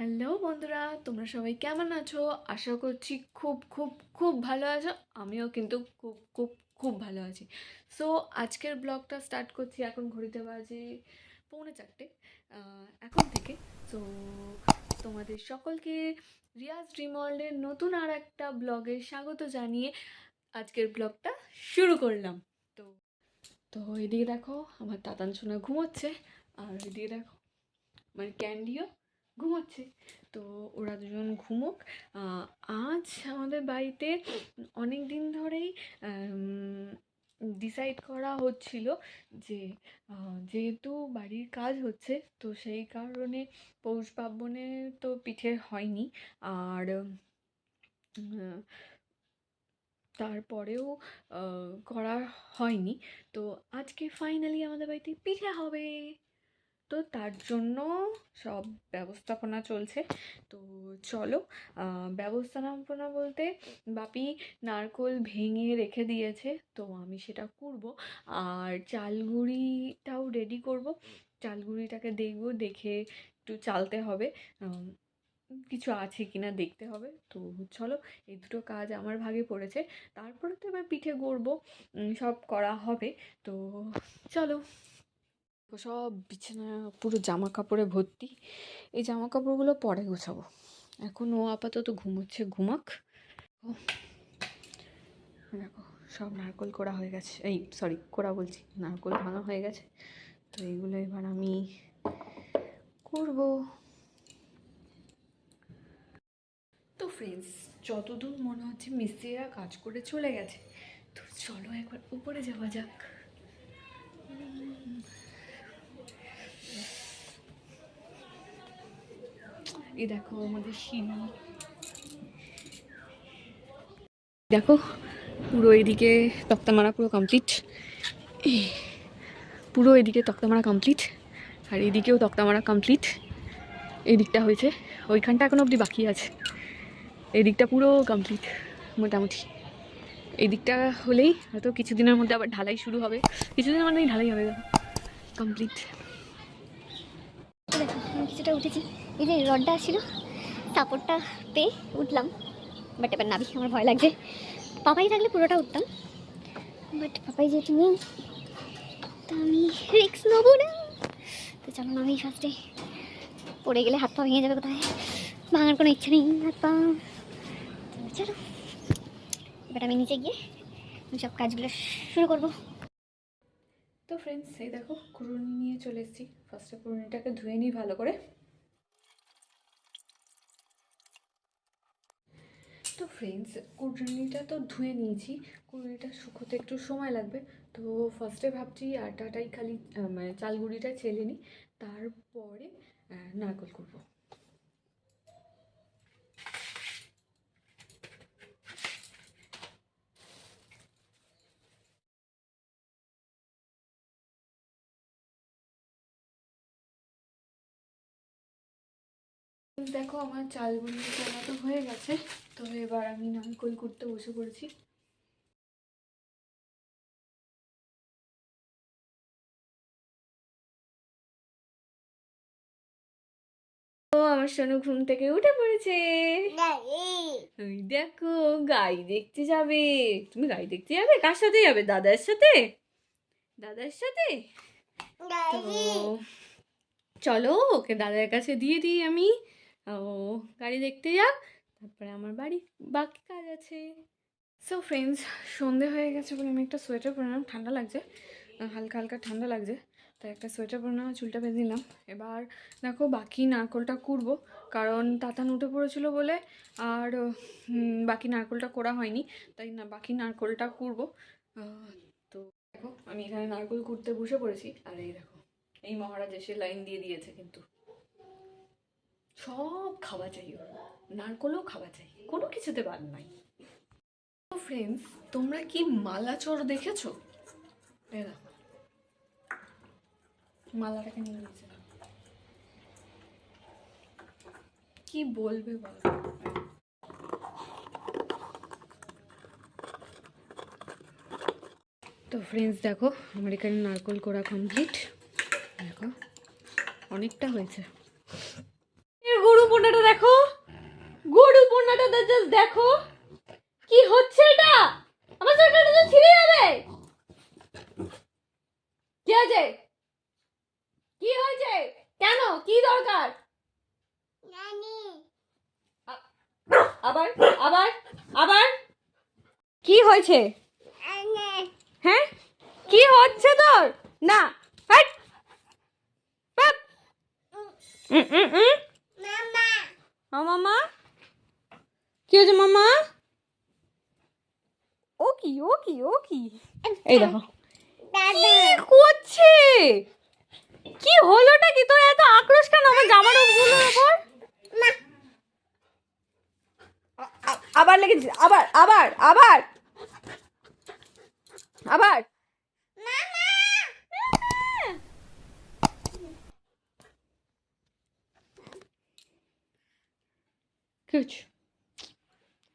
Hello বন্ধুরা, তোমরা সবাই কেমন আছো? আশা করছি খুব খুব খুব ভালো আছো। আমিও কিন্তু খুব খুব খুব ভালো আছি। সো আজকের ব্লগটা স্টার্ট করছি এখন ঘড়িতে বাজে পৌনে চারটে এখন থেকে। তো তোমাদের সকলকে রিয়াজ ড্রিম ওয়ার্ল্ডের নতুন আর একটা ব্লগে স্বাগত জানিয়ে আজকের ব্লগটা শুরু করলাম। তো তো এদিকে দেখো, আমার তাতান সোনা ঘুমোচ্ছে। আর এদিকে দেখো মানে ক্যান্ডিও ঘুমোচ্ছে। তো ওরা দুজন ঘুমোক। আজ আমাদের বাড়িতে অনেক দিন ধরেই ডিসাইড করা হচ্ছিল যে যেহেতু বাড়ির কাজ হচ্ছে, তো সেই কারণে পৌষ পার্বণে তো পিঠে হয়নি। আর তারপরেও করা হয়নি। তো আজকে ফাইনালি আমাদের বাড়িতে পিঠে হবে। তো তার জন্য সব ব্যবস্থাপনা চলছে। তো চলো ব্যবস্থাপনা বলতে বাপি নারকোল ভেঙে রেখে দিয়েছে, তো আমি সেটা করব। আর চালগুড়িটাও রেডি করব। চালগুড়িটাকে দেখব, দেখে একটু চালতে হবে। কিছু আছে কিনা দেখতে হবে। তো চলো, এই দুটো কাজ আমার ভাগে পড়েছে। তারপরে তো এবার পিঠে গড়বো সব করা হবে। তো চলো। সব বিছানা, পুরো জামা কাপড়ে ভর্তি। এই জামা কাপড়গুলো পরে গোছাবো। এখন ও আপাতত ঘুমোচ্ছে, ঘুমাক। দেখো, সব নারকোল করা হয়ে গেছে। এই সরি করা বলছি, নারকোল ভাঙা হয়ে গেছে। তো এইগুলো এবার আমি করব। তো ফ্রেন্ডস যতদূর মনে হচ্ছে মিস্ত্রিরা কাজ করে চলে গেছে। তো চলো একবার উপরে যাওয়া যাক। দেখো আমাদের সিঁড়ি। দেখো, পুরো এদিকে তক্তা মারা পুরো কমপ্লিট পুরো এদিকে তক্তা মারা কমপ্লিট আর এদিকেও তক্তা মারা কমপ্লিট এই দিকটা হয়েছে। ওইখানটা এখনও অবধি বাকি আছে। এই দিকটা পুরো কমপ্লিট মোটামুটি। এই দিকটা হলেই হয়তো কিছুদিনের মধ্যে আবার ঢালাই শুরু হবে। কিছুদিনের মধ্যেই ঢালাই হবে। কমপ্লিট কিছুটা উঠেছি। এই যে রডটা ছিল সাপোর্টটা পেয়ে উঠলাম। বাট এবার নাবি, আমার ভয় লাগছে। পাপাই থাকলে পুরোটা উঠতাম। বাট পাপাই যেহেতু নেই, তা আমি রিক্স নেব না। তো চলো নামি ফার্স্টে পড়ে গেলে হাত পা ভেঙে যাবে কোথায়? ভাঙার কোনো ইচ্ছা নেই, হাত পা। চলো, এবার আমি নিচে গিয়ে আমি সব কাজগুলো শুরু করব। তো ফ্রেন্ডস এই দেখো কুড়ুনি নিয়ে চলে এসেছি। ফার্স্টে কুড়ুনিটাকে ধুয়ে নিই ভালো করে। তো ফ্রেন্ডস কুড়ুনিটা তো ধুয়ে নিয়েছি। কুড়ুনিটা শুকোতে একটু সময় লাগবে। তো ফার্স্টে ভাবছি আটাটাই খালি মানে চালগুড়িটা ছেলে নিই। তারপরে নারকল করব। দেখো আমার চালগুলো তোলা তো হয়ে গেছে তো এবার আমি নারকোল করতে বসে পড়েছি। ও আমার সোনু ঘুম থেকে উঠে পড়েছে। ওই দেখো গাই দেখতে যাবে। তুমি গাই দেখতে যাবে? কার সাথে যাবে? দাদার সাথে? দাদার সাথে? তো চলো ওকে দাদার কাছে দিয়ে দিই আমি। ও, গাড়ি দেখতে যাক। তারপরে আমার বাড়ি। বাকি কাজ আছে। সো ফ্রেন্ডস সন্ধে হয়ে গেছে বলে আমি একটা সোয়েটার পরে নিলাম। ঠান্ডা লাগছে। হালকা হালকা ঠান্ডা লাগছে। তাই একটা সোয়েটার পরে নেওয়া চুলটা বেঁধে নিলাম। এবার দেখো বাকি নারকোলটা কুড়বো কারণ তাতান উঠে পড়েছিল বলে আর বাকি নারকোলটা করা হয়নি। তাই না, বাকি নারকোলটা কুড়বো তো দেখো, আমি এখানে নারকোল কুড়তে বসে পড়েছি। আর এই দেখো, এই মহারাজ এসে লাইন দিয়ে দিয়েছে কিন্তু। সব খাওয়া চাই নারকলও খাওয়া চাই কোনো কিছুতে বাদ নাই। তো ফ্রেন্ডস তোমরা কি মালা চোর দেখেছ? মালাটাকে নিয়ে নিয়েছে। কি বলবে বলো? তো ফ্রেন্ডস দেখো আমার এখানে নারকল করা কমপ্লিট দেখো, অনেকটা হয়েছে। দেখো কি হচ্ছে এটা? আমার সোয়েটারটা তো ছিঁড়ে যাবে। কি হয়েছে? কি হয়েছে? কেন? কি দরকার? আবার আবার আবার? কি হয়েছে? হ্যাঁ? কি হচ্ছে তোর? না। ও মামা। কি হয়েছে মামা? ও কি ও কি ও কি এই দেখো। কি করছে? কি হলোটা কি? তোর এত আক্রোশ কেন? আমার জামারগুলোর উপর আবার লেগেছে। আবার আবার আবার। আবার। কুচ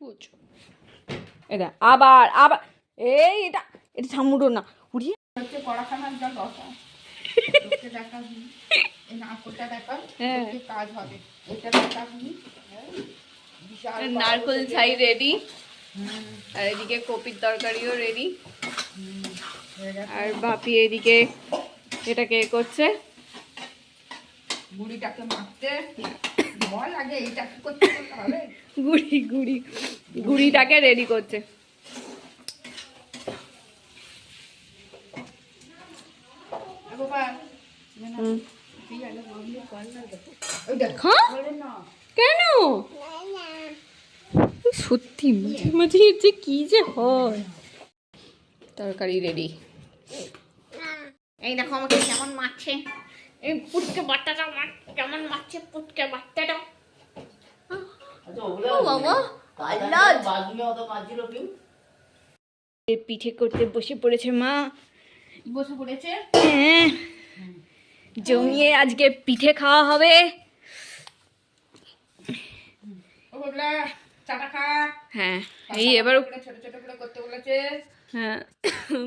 কুচ এটা আবার আবার এই এটা এটা ঠামুটো না উড়িয়ে দেখা হ্যাঁ। এটা হ্যাঁ, নারকল ছাই রেডি আর এদিকে কপির তরকারিও রেডি। আর বাপি এদিকে এটাকে এ করছে। বুড়িটাকে মারতে। ভয় লাগে এইটা কি করতে করতে হবে? গুড়ি গুড়ি গুড়িটাকে রেডি করছে। হ্যাঁ। কেন? সত্যি মাঝে মাঝে যে কি যে হয়। তরকারি রেডি এই দেখো আমাকে কেমন মারছে এই পুটকে বাচ্চাটা মার কেমন মারছে পুটকে বাচ্চাটা? এ পিঠে করতে বসে পড়েছে মা। বসে পড়েছে? হ্যাঁ। জমিয়ে আজকে পিঠে খাওয়া হবে। হ্যাঁ এই এবার ছোট ছোট করে করতে বলেছে। হ্যাঁ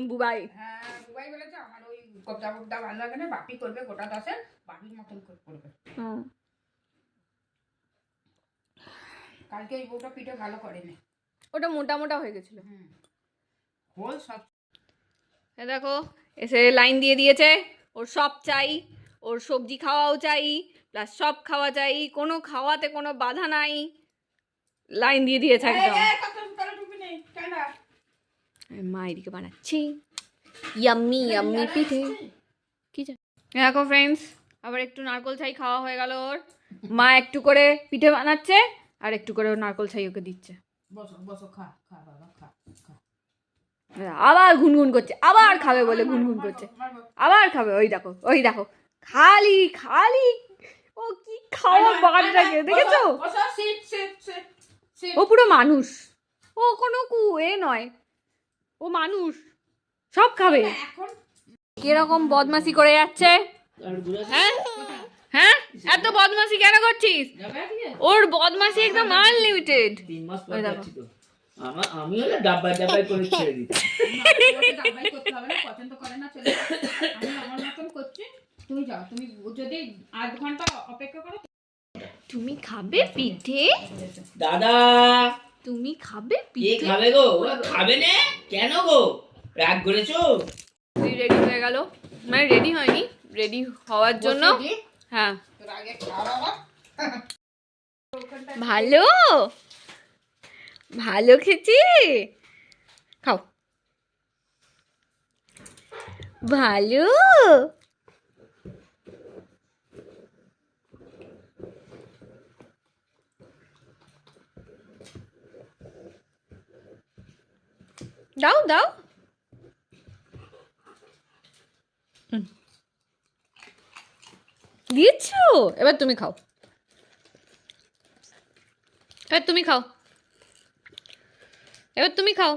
বুবাই। হ্যাঁ বুবাই বলেছে আমার ওই কবজা কবজা ভালো লাগে না বাপি করবে গোটা দশে বাপির মতন করে করবে। কালকে ওই বউটা পিঠে ভালো করেনি। ওটা মোটা মোটা হয়ে গেছিল। হুম। খোল সব দেখো এসে লাইন দিয়ে দিয়েছে ওর সব চাই ওর সবজি খাওয়াও চাই প্লাস সব খাওয়া চাই কোনো খাওয়াতে কোনো বাধা নাই। লাইন দিয়ে দিয়েছে একদম। মা এদিকে বানাচ্ছি। ইয়াম্মি ইয়াম্মি পিঠে কি দেখো ফ্রেন্ডস আবার একটু নারকল ছাই খাওয়া হয়ে গেল ওর। মা একটু করে পিঠে বানাচ্ছে আর একটু করে ওর নারকল ছাই ওকে দিচ্ছে। বসো বসো খা খা খা খা। আবার গুনগুন করছে আবার খাবে বলে গুনগুন করছে। আবার খাবে ওই দেখো ওই দেখো। খালি খালি। ও কি খাওয়া বাদটাকে দেখেছ। ও পুরো মানুষ। ও কোনো কু এ নয়। ও মানুষ। সব খাবে কীরকম বদমাসি করে যাচ্ছে হ্যাঁ হ্যাঁ এত বদমাসি কেন করছিস ওর বদমাসি একদম আনলিমিটেড আমি হলে ডাব্বাই ডাব্বাই করে ছেড়ে দিতাম না, করতে হবে না, পছন্দ করে না ছেলে। আমি আমার মতন করছি তুমি যাও তুমি যদি আধ ঘণ্টা অপেক্ষা করো তুমি খাবে পিঠে দাদা তুমি খাবে পিঠে খাবে গো ওরা খাবে না কেন গো রাগ করেছ? তুই রেডি হয়ে গেল। মানে রেডি হয়নি রেডি হওয়ার জন্য। হ্যাঁ। ভালো? ভালো খেয়েছি? খাও। ভালো? দাও দাও। দিয়েছ এবার তুমি খাও। এবার তুমি খাও। এবার তুমি খাও।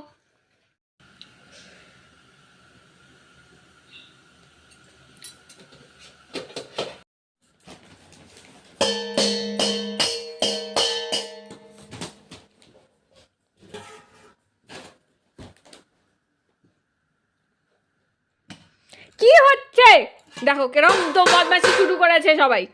দেখো, কেরম তো বদমাসি শুরু করেছে সবাই।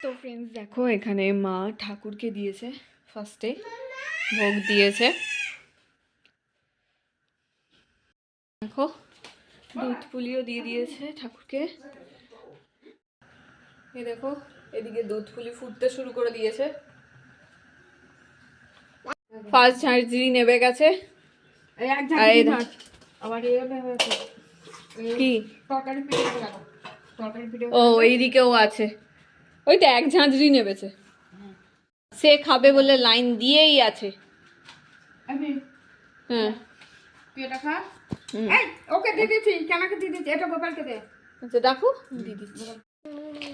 তো ফ্রেন্ডস দেখো, এখানে মা ঠাকুরকে দিয়েছে ফার্স্টে ভোগ দিয়েছে। দেখো, দুধ পুলিও দিয়ে দিয়েছে ঠাকুরকে। এ দেখো, এদিকে দুধ পুলি ফুটতে শুরু করে দিয়েছে। ফার্স্ট ঝাঁঝরি নেবে গেছে। কি? ও এইদিকেও আছে। ওই তো এক ঝাঁঝরি নেবেছে। সে খাবে বলে লাইন দিয়েই আছে। হ্যাঁ। ওকে দিয়ে দিচ্ছি। কেনাকে দিয়ে দিচ্ছি? এটা গোপালকে দে। আচ্ছা দেখো। দিদি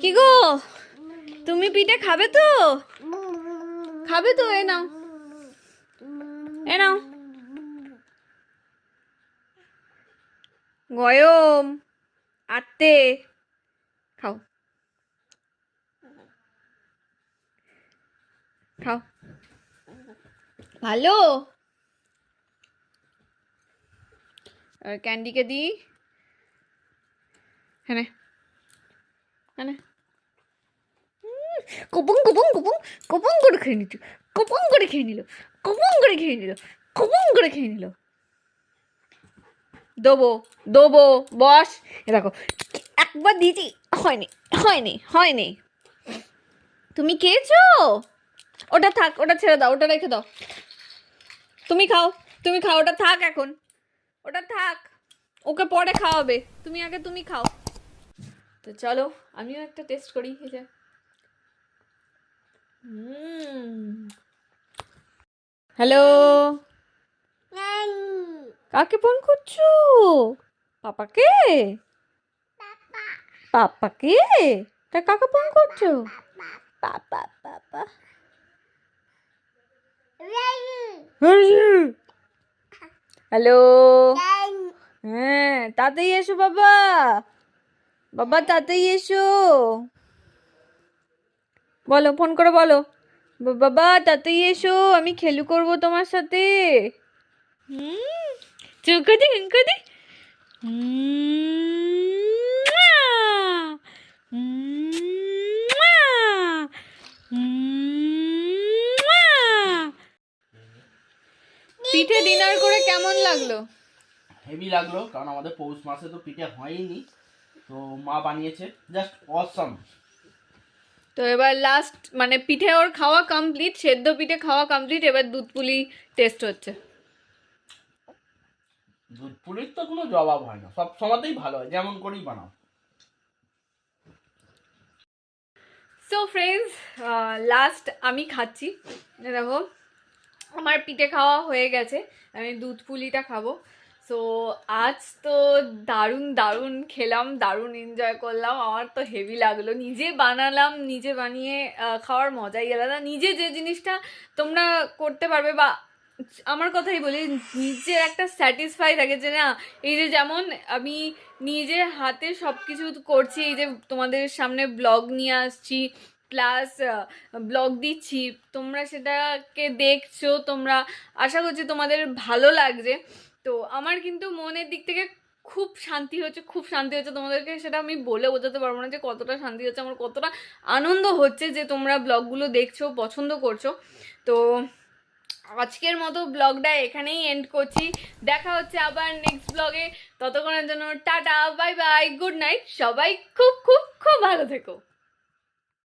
কি গো? তুমি পিঠে খাবে তো? খাবে তো এ নাও। এ নাও গয়ম আত্তে খাও খাও ভালো ক্যান্ডিকে দিই হ্যাঁ হ্যাঁ কপং কপং কপং কপং করে খেয়ে নিচ্ছ কপং করে খেয়ে নিল কপং করে খেয়ে নিল? কপং করে খেয়ে নিল? দেবো দেবো, বস। এ দেখো, একবার দিয়েছি, হয়নি হয়নি হয়নি। তুমি খেয়েছো? ওটা থাক, ওটা ছেড়ে দাও, ওটা রেখে দাও। তুমি খাও তুমি খাও, ওটা থাক এখন। ওটা থাক, ওকে পরে খাওয়াবে। তুমি আগে তুমি খাও। তো চলো, আমিও একটা টেস্ট করি, এই যে। হ্যালো। কাকে ফোন করছ? পাপাকে? পাপাকে? তা কাকে ফোন করছ? পাপা পাপা। হ্যালো। হ্যাঁ তাতেই এসো বাবা। বাবা তাতেই এসো। বলো ফোন করে বলো। বাবা, তাতেই এসো, আমি খেলু করব তোমার সাথে। হুম চোখ দি হুঙ্কো দি। পিঠে ডিনার করে কেমন লাগল? হেভি লাগল, কারণ আমাদের পৌষ মাসে তো পিঠে হয়নি তো মা বানিয়েছে জাস্ট অসম তো এবার লাস্ট মানে পিঠে ওর খাওয়া কমপ্লিট সেদ্ধ পিঠে খাওয়া কমপ্লিট এবার দুধ পুলি টেস্ট হচ্ছে। দুধ পুলির তো কোনো জবাব হয় না সব সময়তেই ভালো হয় যেমন করেই বানাও। সো ফ্রেন্ডস লাস্ট আমি খাচ্ছি দেখো আমার পিঠে খাওয়া হয়ে গেছে আমি দুধ পুলিটা খাব। সো আজ তো দারুণ দারুণ খেলাম, দারুণ এনজয় করলাম। আমার তো হেভি লাগল। নিজে বানালাম, নিজে বানিয়ে খাওয়ার মজাই আলাদা। নিজে যে জিনিসটা তোমরা করতে পারবে বা আমার কথাই বলি, নিজের একটা স্যাটিসফাই থাকে যে, না, এই যে যেমন আমি নিজে হাতে সব কিছু করছি, এই যে তোমাদের সামনে ব্লগ নিয়ে আসছি প্লাস ব্লগ দিচ্ছি, তোমরা সেটাকে দেখছ, তোমরা আশা করছি তোমাদের ভালো লাগছে। তো আমার কিন্তু মনের দিক থেকে খুব শান্তি হচ্ছে, খুব শান্তি হচ্ছে তোমাদেরকে সেটা আমি বলে বোঝাতে পারব না যে কতটা শান্তি হচ্ছে, আমার কতটা আনন্দ হচ্ছে যে তোমরা ব্লগগুলো দেখছ, পছন্দ করছ। তো আজকের মতো ব্লগটা এখানেই এন্ড করছি। দেখা হচ্ছে আবার নেক্সট ব্লগে ততক্ষণের জন্য tata bye bye good night সবাই খুব খুব খুব ভালো থেকো।